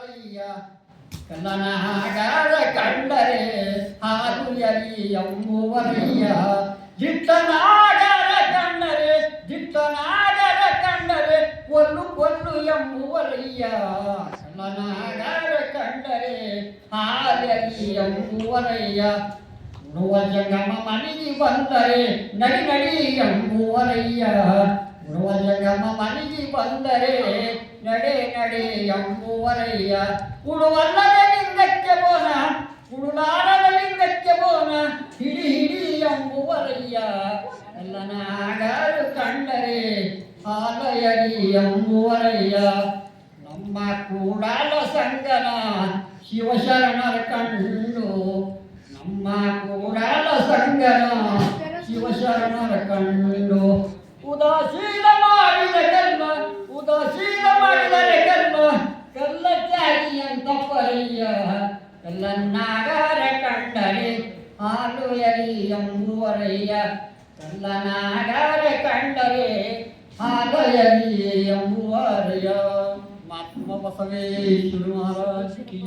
ಎಂಬುವರಯ್ಯ ಕಲ್ಲನಾಗಾರ ಕಂಡರೆ ಹಾಲು ಎಲಿ ಎಂಬುವರಯ್ಯ ಜಿಟ್ಟನಾಗರ ಕಂಡರೆ ಜಿಟ್ಟನಾಗರ ಕಂಡರೆ ಕೊಲ್ಲು ಕೊಲ್ಲು ಎಂಬುವರಯ್ಯ ಕಲ್ಲನಾಗರ ಕಂಡರೆ ಹಾಲೆಲಿ ಎಂಬುವರಯ್ಯ ಉಣುವ ಜಂಗಮ ಮನೆಗೆ ಬಂದರೆ ನಡಿ ನಡಿ ಎಂಬುವರಯ್ಯ ಜಂಗಮ ಮನೆಗೆ ಬಂದರೆ ನಡೆ ನಡೆ ಎಂಬುವರಯ್ಯ. ಉಳುವಲ್ಲದ ಲಿಂಗಕ್ಕೆ ಬೋನ ಉಳುಲಾರದ ಲಿಂಗಕ್ಕೆ ಬೋನ, ಹಿಡಿ ಹಿಡಿ ಎಂಬುವರಯ್ಯ. ಎಲ್ಲನಾಗಾರು ಕಂಡರೆ ಹಾಲಯರಿ ಎಂಬುವರಯ್ಯ. ನಮ್ಮ ಕೂಡಲ ಸಂಗನ ಶಿವಶರಣರ ಕಂಡು ನಮ್ಮ ಕೂಡಲ ಸಂಗನ ಶಿವಶರಣರ ಕಂಡು ಪರಯ್ಯ ಕಲ್ಲನ್ನಾಗಾರ ಕಂಡರೆ ಹಾಲು ಎರಿ ಎಂಬುವರಯ್ಯ ಕಲ್ಲನಾಗಾರ ಕಂಡರೆ ಹಾಲು ಎರಿ ಎಂಬುವರಯ್ಯ ಮಾತ್ಮ ಬಸವೇಶ್ವರ ಮಹಾರಾಜ್ ಕಿ